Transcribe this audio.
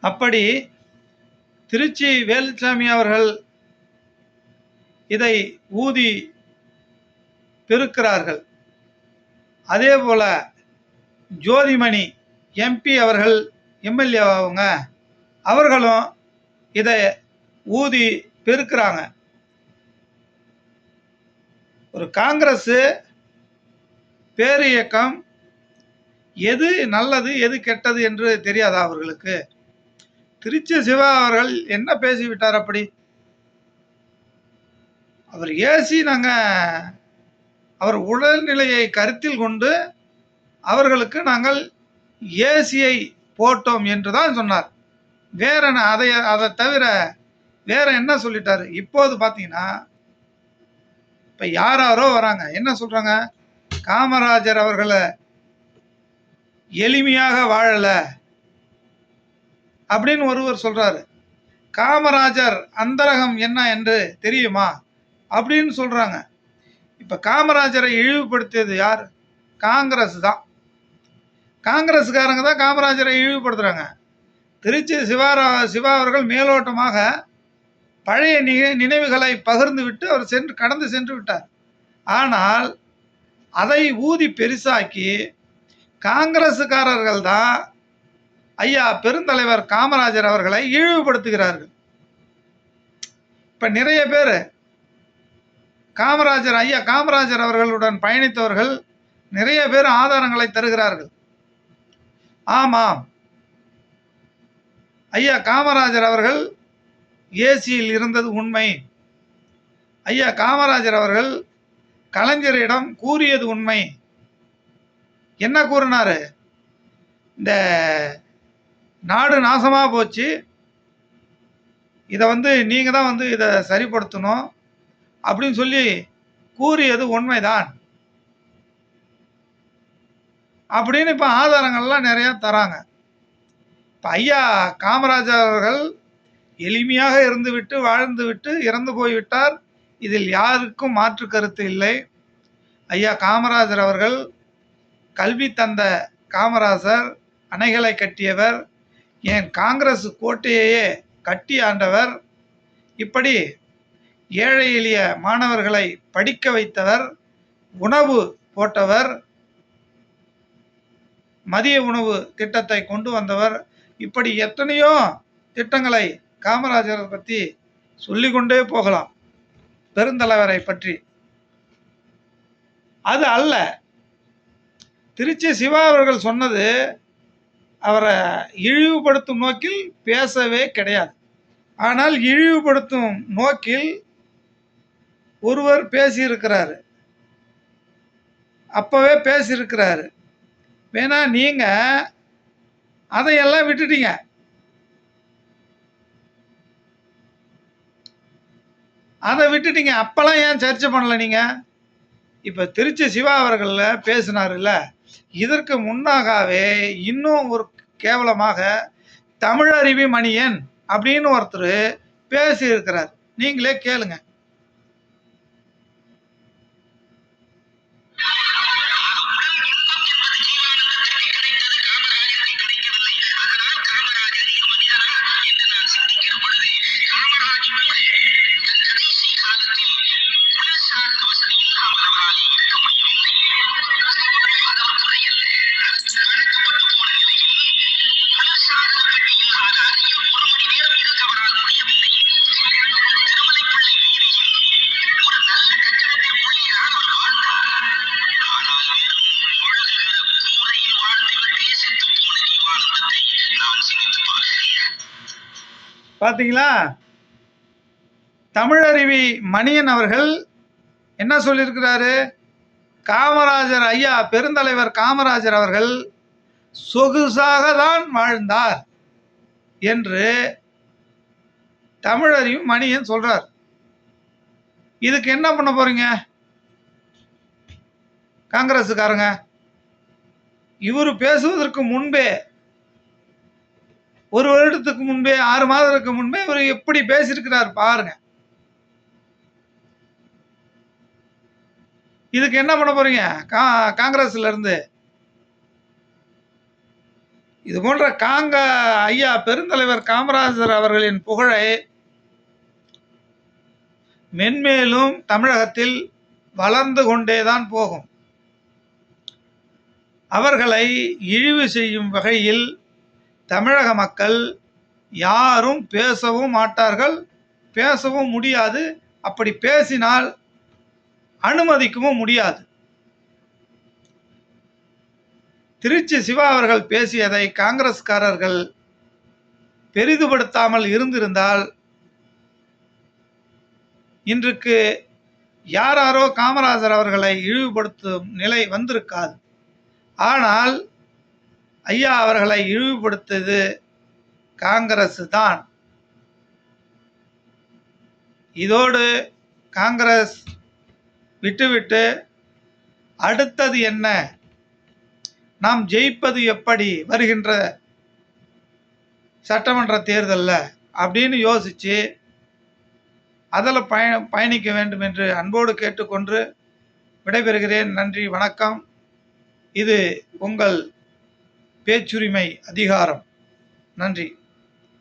அப்படி திருச்சி வேலுசாமி அவர்கள் இதை ஊதி பெருக்கிறார்கள். அதே போல் ஜோதிமணி எம்பி அவர்கள் எம்எல்ஏ அவங்க அவர்களும் இதை ஊதி பெருக்கிறாங்க. ஒரு காங்கிரஸ் பேரியக்கம் எது நல்லது எது கெட்டது என்று தெரியாதா அவர்களுக்கு? திருச்சி சிவா அவர்கள் என்ன பேசிவிட்டார் அப்படி? அவர் ஏசி நாங்கள் அவர் உடல்நிலையை கருத்தில் கொண்டு அவர்களுக்கு நாங்கள் ஏசியை போட்டோம் என்று தான் சொன்னார். வேற என்ன அதை அதை தவிர வேற என்ன சொல்லிட்டாரு? இப்போது பார்த்தீங்கன்னா இப்போ யாராரோ வராங்க. என்ன சொல்கிறாங்க காமராஜர் அவர்களை எளிமையாக வாழலை. அப்படின்னு ஒருவர் சொல்கிறாரு காமராஜர் அந்தரகம் என்ன என்று தெரியுமா? அப்படின்னு சொல்கிறாங்க இப்போ காமராஜரை இழிவுபடுத்தியது யார்? காங்கிரஸ் தான். காங்கிரஸ்காரங்க தான் காமராஜரை இழிவுபடுத்துகிறாங்க திருச்சி சிவாரா சிவா அவர்கள் மேலோட்டமாக பழைய நிக நினைவுகளை பகிர்ந்து விட்டு அவர் சென்று கடந்து சென்று விட்டார். ஆனால் அதை ஊதி பெருசாக்கி காங்கிரஸுக்காரர்கள் தான் ஐயா பெருந்தலைவர் காமராஜர் அவர்களை இழிவுபடுத்துகிறார்கள். இப்போ நிறைய பேர் காமராஜர் ஐயா காமராஜர் அவர்களுடன் பயணித்தவர்கள் நிறைய பேர் ஆதாரங்களை தருகிறார்கள். ஆமாம். ஐயா காமராஜர் அவர்கள் ஏசியில் இருந்தது உண்மை. ஐயா காமராஜர் அவர்கள் கலைஞரிடம் கூறியது உண்மை. என்ன கூறினாரு? இந்த நாடு நாசமாக போச்சு. இதை வந்து நீங்கள் தான் வந்து இதை சரிப்படுத்தணும். அப்படின்னு சொல்லி கூறியது உண்மைதான். அப்படின்னு இப்போ ஆதாரங்கள்லாம் நிறையா தராங்க. இப்போ ஐயா காமராஜர் அவர்கள் எளிமையாக இருந்துவிட்டு வாழ்ந்துவிட்டு இறந்து போய்விட்டார். இதில் யாருக்கும் மாற்று கருத்து இல்லை. ஐயா காமராஜர் அவர்கள் கல்வி தந்த காமராஜர் அணைகளை கட்டியவர் ஏன் காங்கிரஸ் கோட்டையையே கட்டி ஆண்டவர்? இப்படி ஏழை எளிய மாணவர்களை படிக்க வைத்தவர் உணவு போட்டவர் மதிய உணவு திட்டத்தை கொண்டு வந்தவர் இப்படி எத்தனையோ திட்டங்களை காமராஜரை பற்றி சொல்லிக்கொண்டே போகலாம் பெருந்தலைவரை பற்றி. அது அல்ல. திருச்சி சிவா அவர்கள் சொன்னது அவரை இழிவுபடுத்தும் நோக்கில் பேசவே கிடையாது. ஆனால் இழிவுபடுத்தும் நோக்கில் ஒருவர் பேசியிருக்கிறாரு. அப்போவே பேசியிருக்கிறாரு. வேணா நீங்கள் அதையெல்லாம் விட்டுட்டீங்க. அதை விட்டுட்டீங்க. அப்போல்லாம் ஏன் சர்ச்சை பண்ணல நீங்கள் இப்போ திருச்சி சிவா அவர்களில் பேசினாருல்ல. இதற்கு முன்னாகவே இன்னும் ஒரு கேவலமாக தமிழறிவி மணியன் அப்படின்னு ஒருத்தர் பேசியிருக்கிறார். நீங்களே கேளுங்க. பார்த்தீங்களா தமிழருவி மணியன் அவர்கள் என்ன சொல்லியிருக்கிறாரு? காமராஜர் ஐயா பெருந்தலைவர் காமராஜர் அவர்கள் சொகுசாக தான் வாழ்ந்தார் என்று தமிழறிவு மணியன் சொல்றார். இதுக்கு என்ன பண்ண போறீங்க? காங்கிரஸுக்காரங்க இவர் பேசுவதற்கு முன்பே ஒரு வருடத்துக்கு முன்பே ஆறு மாதத்துக்கு முன்பே இவர் எப்படி பேசியிருக்கிறார் பாருங்க. இதுக்கு என்ன பண்ண போறீங்க? கா காங்கிரஸ்ல இருந்து இது போன்ற காங்க ஐயா பெருந்தலைவர் காமராஜர் அவர்களின் புகழை மென்மேலும் தமிழகத்தில் வளர்ந்து கொண்டேதான் போகும். அவர்களை இழிவு செய்யும் வகையில் தமிழக மக்கள் யாரும் பேசவும் மாட்டார்கள் பேசவும் முடியாது. அப்படி பேசினால் அனுமதிக்கவும் முடியாது. திருச்சி சிவா அவர்கள் பேசியதை காங்கிரஸ்காரர்கள் பெரிதுபடுத்தாமல் இருந்திருந்தால் இன்றுக்கு யாராரோ காமராஜர் அவர்களை இழிவுபடுத்தும் நிலை வந்திருக்காது. ஆனால் ஐயா அவர்களை இழிவுபடுத்தது காங்கிரஸ் தான். இதோடு காங்கிரஸ் விட்டுவிட்டு அடுத்தது என்ன? நாம் ஜெயிப்பது எப்படி வருகின்ற சட்டமன்ற தேர்தலில்? அப்படின்னு யோசித்து அதில் பய பயணிக்க வேண்டும் என்று அன்போடு கேட்டுக்கொண்டு விடைபெறுகிறேன். நன்றி வணக்கம். இது உங்கள் பேச்சுரிமை அதிகாரம். நன்றி.